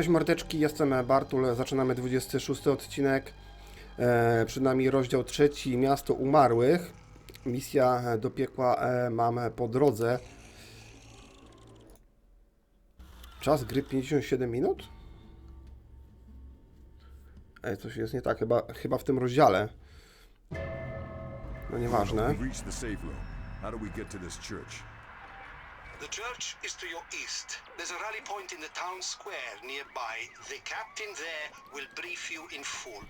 Cześć mordeczki, jestem Bartul, zaczynamy 26 odcinek. E, przed nami rozdział trzeci, Miasto Umarłych. Misja do piekła e, mamy po drodze. Czas gry 57 minut? Ej, coś jest nie tak, chyba, chyba w tym rozdziale. No nieważne. The church is to your east. There's a rally point in the town square nearby. The captain there will brief you in full.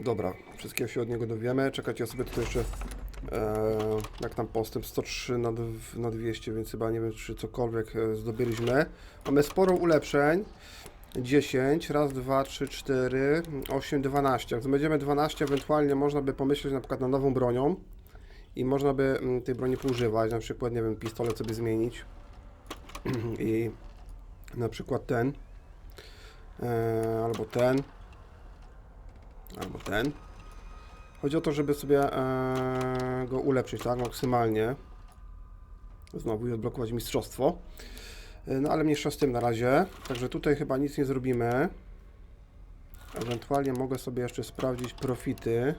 Dobra, wszystkiego się od niego dowiemy. Czekajcie, ja sobie tutaj jeszcze. E, jak tam postęp 103 na, na 200, więc chyba nie wiem, czy cokolwiek e, zdobyliśmy. Mamy sporo ulepszeń. 10, raz, dwa, trzy, cztery, 8, 12. Jak zdobędziemy 12, ewentualnie można by pomyśleć na przykład nad nową bronią. I można by mm, tej broni poużywać, na przykład, nie wiem, pistolet sobie zmienić. I na przykład ten. E, albo ten. Albo ten. Chodzi o to, żeby sobie e, go ulepszyć, tak, maksymalnie. Znowu i odblokować mistrzostwo. E, No ale mniejsza z tym na razie. Także tutaj chyba nic nie zrobimy. Ewentualnie mogę sobie jeszcze sprawdzić profity.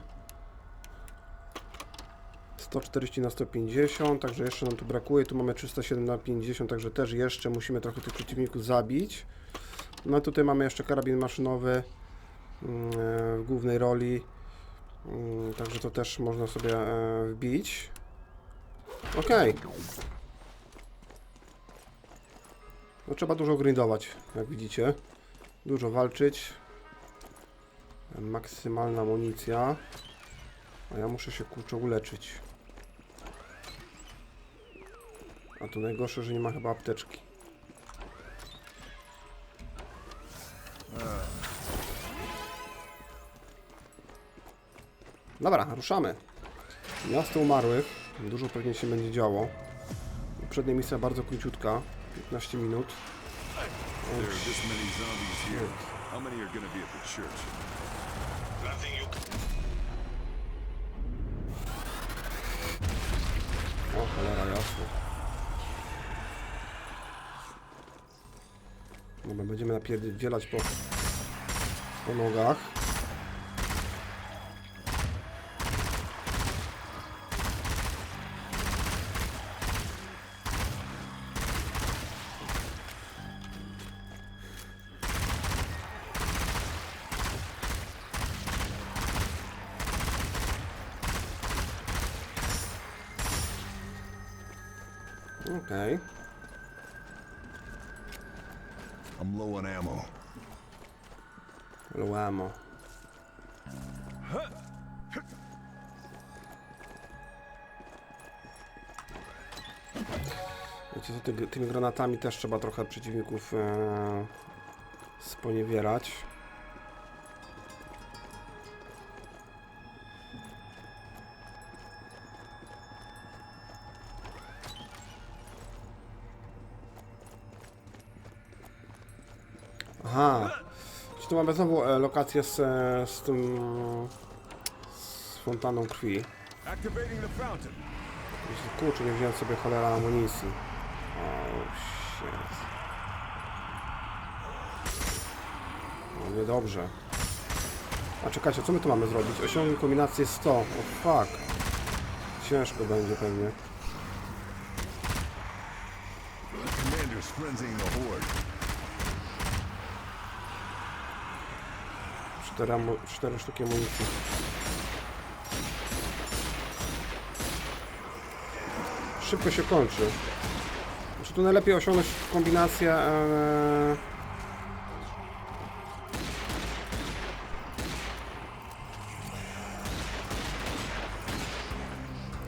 140 na 150, także jeszcze nam tu brakuje. Tu mamy 307 na 50, także też jeszcze musimy trochę tych przeciwników zabić. No tutaj mamy jeszcze karabin maszynowy mm, w głównej roli. Mm, Także to też można sobie e, wbić. Okej. No trzeba dużo grindować, jak widzicie. Dużo walczyć. Maksymalna amunicja. A ja muszę się kurczę uleczyć. A to najgorsze, że nie ma chyba apteczki. Dobra, ruszamy. Miasto umarłych. Dużo pewnie się będzie działo. Poprzednia misja bardzo króciutka. 15 minut. There are this many zombies here. How many are gonna be at the church? Nothing you can O, cholera, jasno. Dobra, będziemy napierdzielać po, po nogach. Okej. I'm low on ammo. Luamo. Wiecie co, ty, tymi granatami też trzeba trochę przeciwników e, sponiewierać. Mamy znowu e, lokację z, e, z tym... z fontaną krwi. Jeśli- Kurczę, nie wziąłem sobie cholera amunicji. O, shit. No niedobrze. A czekajcie, co my tu mamy zrobić? Osiągnij kombinację 100. O fuck. Ciężko będzie pewnie. Commander's frenzying the horde. Cztery, amu- cztery sztuki amunicji. Szybko się kończy. Czy tu najlepiej osiągnąć kombinację... E...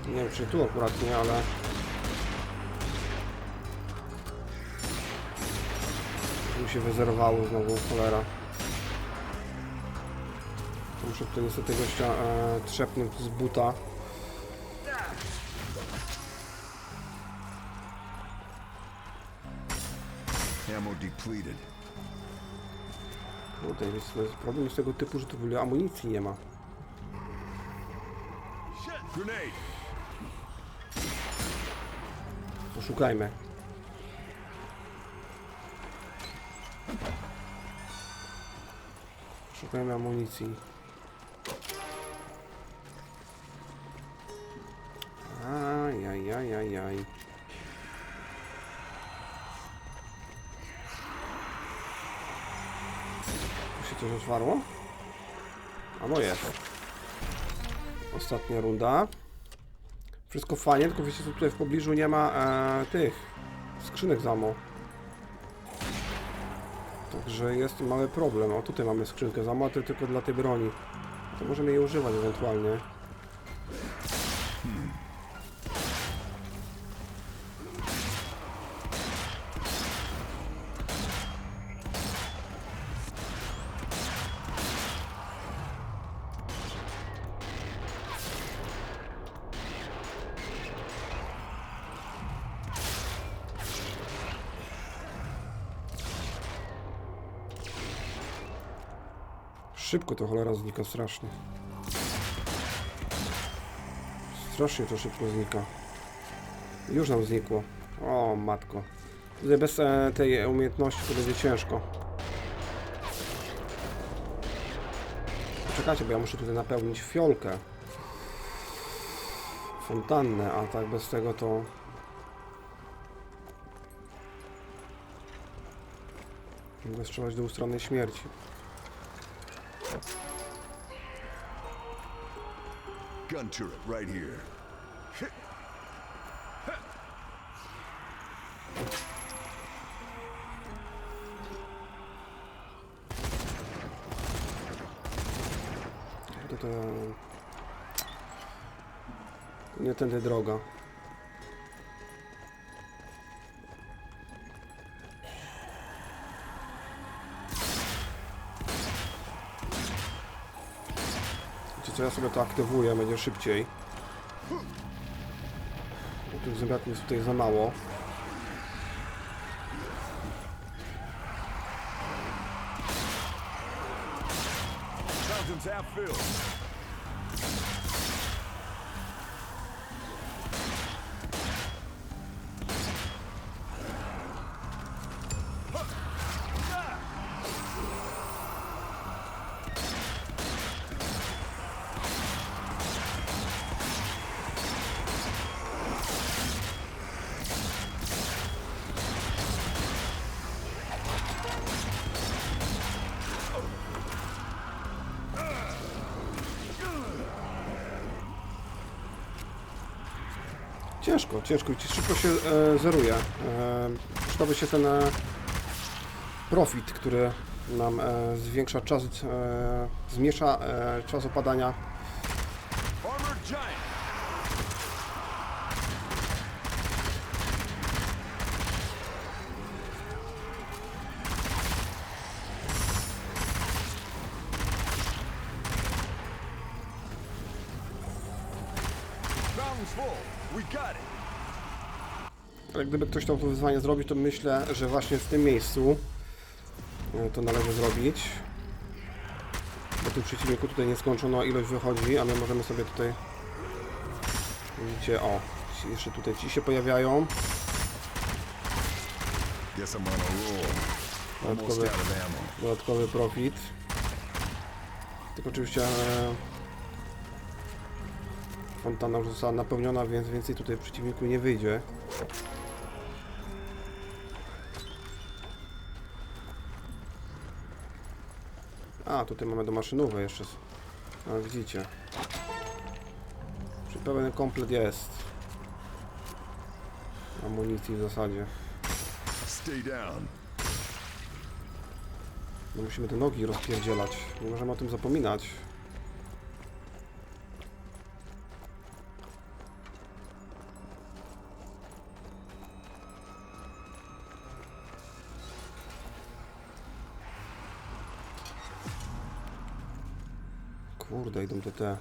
Nie wiem, czy tu akurat nie, ale... Tu się wyzerowało znowu, cholera. Muszę tutaj niestety gościa e, trzepnąć z buta. Ammo depleted. Tutaj jest, problem jest tego typu, że tu w ogóle amunicji nie ma. Grenade. Poszukajmy. Szukajmy amunicji. Coś otwarło? A jest. Ostatnia runda. Wszystko fajnie, tylko wiecie tutaj w pobliżu nie ma e, tych skrzynek zamo. Także jest mały problem. O tutaj mamy skrzynkę zamo, a to tylko dla tej broni. To możemy jej używać ewentualnie. Szybko to cholera znika, strasznie. Strasznie to szybko znika. Już nam znikło. O matko. Tutaj bez e, tej umiejętności to będzie ciężko. Poczekajcie, bo ja muszę tutaj napełnić fiolkę. Fontannę, a tak bez tego to... Mogę strzelać do ustronnej śmierci. Gun turret right here. To, to... nie tędy droga. Co, ja sobie to aktywuję, będzie szybciej. Bo tych zębiaków jest tutaj za mało. Ciężko, ciężko i szybko się e, zeruje. E, się ten e, profit, który nam e, zwiększa czas, e, zmniejsza e, czas opadania. Armored giant. Fountain's full. We got it. Ale gdyby ktoś chciał to wyzwanie zrobić, to myślę, że właśnie w tym miejscu e, to należy zrobić. Bo tu przeciwniku tutaj nieskończona ilość wychodzi, a my możemy sobie tutaj... Widzicie, o, jeszcze tutaj ci się pojawiają. Dodatkowy, dodatkowy profit. Tylko oczywiście e, fontanna już została napełniona, więc więcej tutaj przeciwniku nie wyjdzie. A, tutaj mamy do maszynówek jeszcze. A, widzicie. Czyli pełen komplet jest. Amunicji w zasadzie. Stay down. No musimy te nogi rozpierdzielać. Nie możemy o tym zapominać. Idą te te.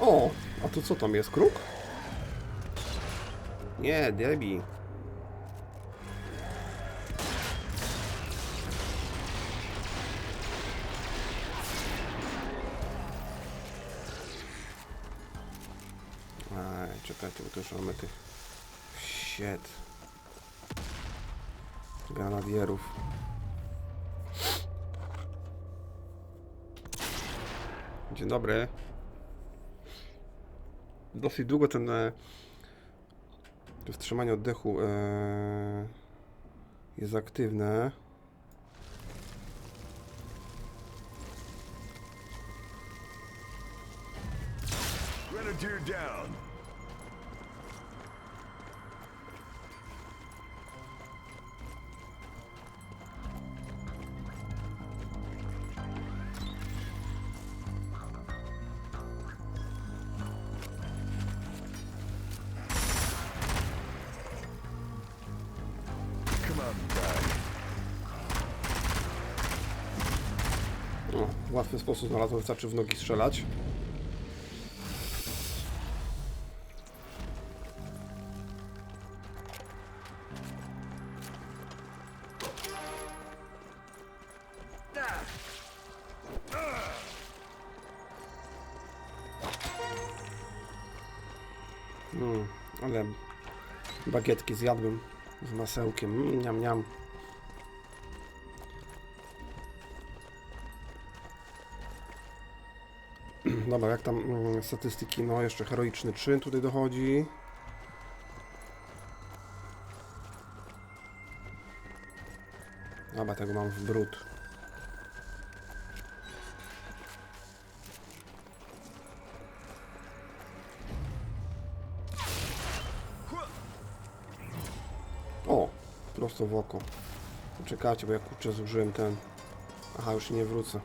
O, a to co tam jest? Kruk? Nie, Debbie. Mamy tych... Shit. Granadierów. Dzień dobry. Dosyć długo ten... E, to wstrzymanie oddechu e, jest aktywne. Grenadier down. O, w łatwy sposób znalazłem, wystarczy w nogi strzelać. Mm, ale bagietki zjadłem z masełkiem. Mm, niam, Dobra, jak tam mm, statystyki? No, jeszcze heroiczny czyn tutaj dochodzi. Dobra, tego mam w brud. O, prosto w oko. Czekajcie, bo ja kurczę zużyłem ten... Aha, już nie wrócę.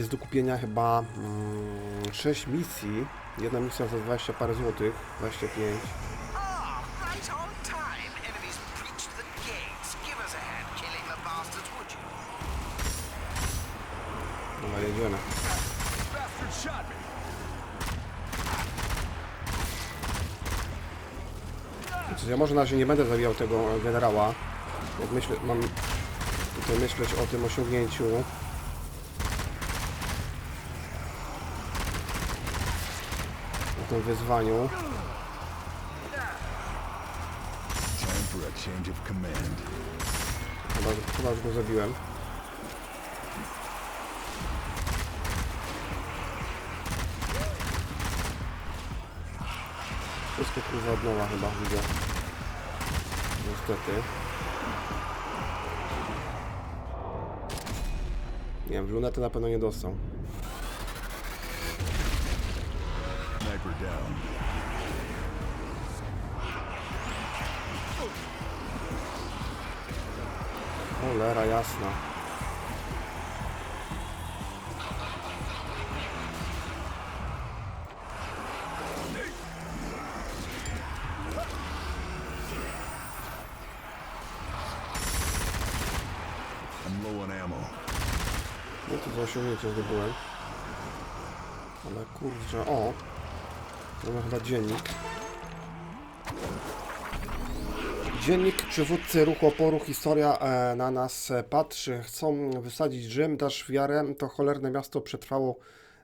Jest do kupienia chyba mm, 6 misji. Jedna misja za 20 parę złotych, 25. Ah, right on time. Enemies breached the gates. Give us a hand killing the bastards, would you? Dobra, jedziemy. Ja może na razie nie będę zabijał tego generała. Jak myślę, mam tutaj myśleć o tym osiągnięciu. Tym wyzwaniu. Chyba, chyba już go zabiłem. Wszystko kurwa od nowa chyba widzę. Niestety. Nie wiem, w lunetę na pewno nie dostał. Sniper down. Cholera jasna. I'm low on ammo. No to za osiągnięcie zdobyłem. Ale kurczę, o! To ma chyba dziennik. Dziennik przywódcy ruchu oporu, historia e, na nas e, patrzy. Chcą wysadzić Rzym, dasz wiarę. To cholerne miasto przetrwało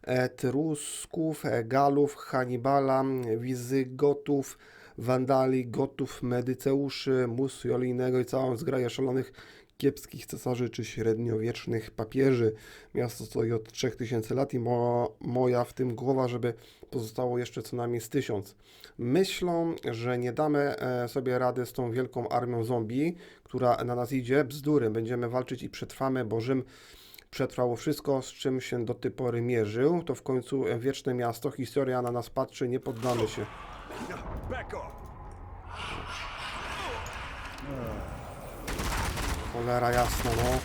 Etrusków, e, Galów, Hannibala, Wizygotów, Wandali, Gotów, Medyceuszy, Musolinego i całą zgraję szalonych kiepskich cesarzy czy średniowiecznych papieży. Miasto stoi od 3000 lat i mo, moja w tym głowa, żeby pozostało jeszcze co najmniej z tysiąc. Myślą, że nie damy e, sobie rady z tą wielką armią zombie, która na nas idzie. Bzdury, będziemy walczyć i przetrwamy, bo Rzym przetrwało wszystko, z czym się do tej pory mierzył. To w końcu wieczne miasto, historia na nas patrzy, nie poddamy się. Back off. Cholera jasna, no.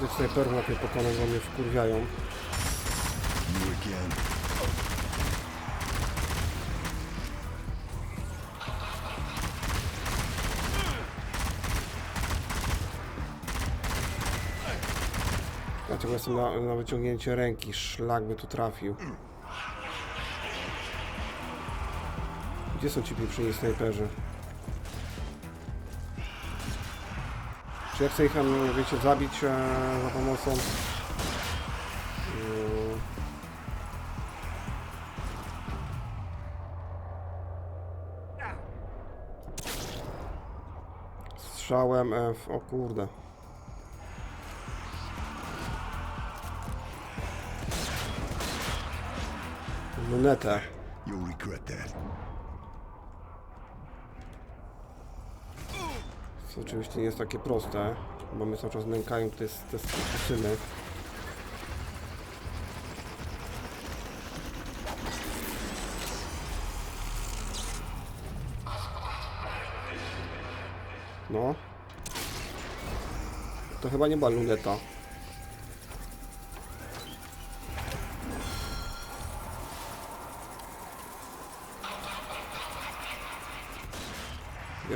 Tych snajperów lepiej pokonać, bo mnie wkurwiają. You again. Jestem na, na wyciągnięcie ręki. Szlak by tu trafił. Gdzie są ci pieprzeni snajperzy? Czy ja chcę ich, wiecie, zabić e, za pomocą... Strzałem e, w... O kurde. Lunetę. You'll regret that. Co oczywiście nie jest takie proste, bo mnie cały czas nękają te, te syny. No. To chyba nie była luneta.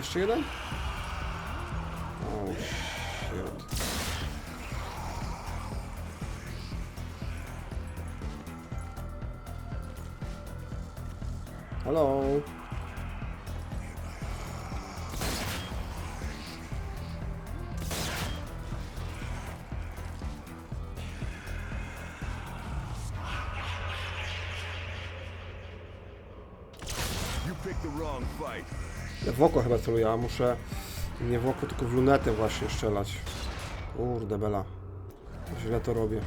Jeszcze jeden? Oh shit. Hello. You picked the wrong fight. W oko chyba celuję, a muszę nie w oko, tylko w lunetę właśnie strzelać. Kurde bela. Źle to robię.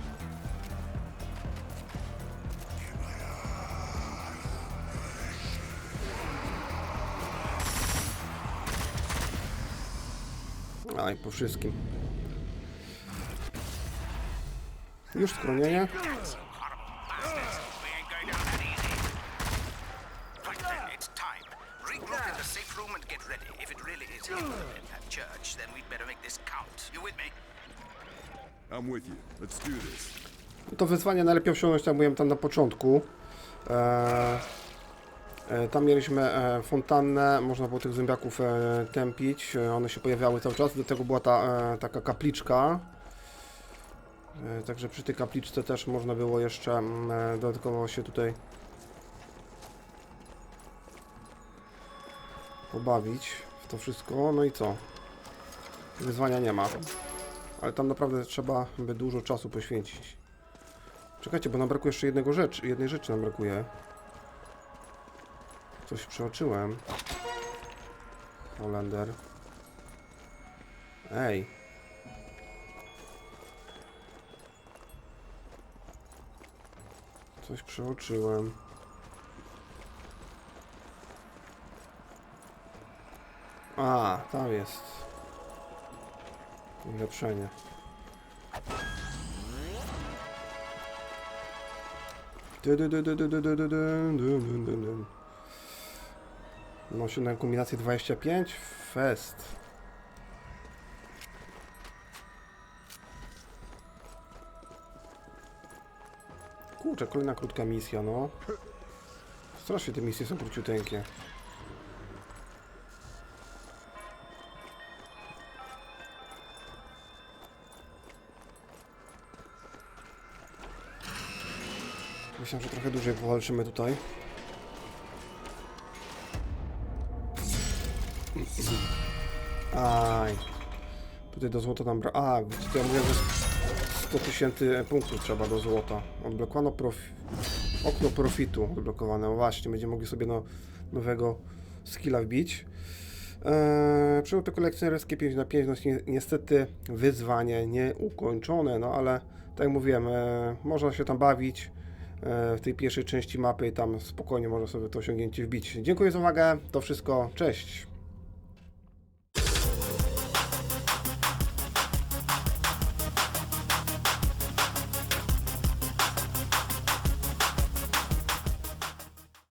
Aj, po wszystkim. Już skronienie. Regroup in the safe room and get ready. If it really is him in that church, then we'd better make this count. You with me? I'm with you. Let's do this. To wyzwanie najlepiej osiągnąć, jak mówiłem tam na początku. E, e, tam mieliśmy e, fontannę, można było tych zębiaków e, tępić. E, one się pojawiały cały czas, do tego była ta e, taka kapliczka. E, także przy tej kapliczce też można było jeszcze mm, e, dodatkowo się tutaj pobawić w to wszystko. No i co? Wyzwania nie ma. Ale tam naprawdę trzeba by dużo czasu poświęcić. Czekajcie, bo nam brakuje jeszcze jednego rzecz, jednej rzeczy nam brakuje. Coś przeoczyłem. Holender. Ej. Coś przeoczyłem. A, tam jest. Ulepszenie. No, 7 kombinacji 25. Fest. Kurczę, kolejna krótka misja, no. Strasznie te misje są króciuteńkie. Myślę, że trochę dłużej powalczymy tutaj. Aj. Tutaj do złota nam bra... A, widzicie, ja mówię, że 100 tysięcy punktów trzeba do złota. Odblokowano profi... okno profitu odblokowane. No właśnie, będziemy mogli sobie no, nowego skilla wbić. Eee, Przygoty kolekcjonerskie 5 na 5 no ni- niestety wyzwanie nieukończone, no ale tak jak mówiłem, e, można się tam bawić w tej pierwszej części mapy i tam spokojnie można sobie to osiągnięcie wbić. Dziękuję za uwagę, to wszystko, cześć!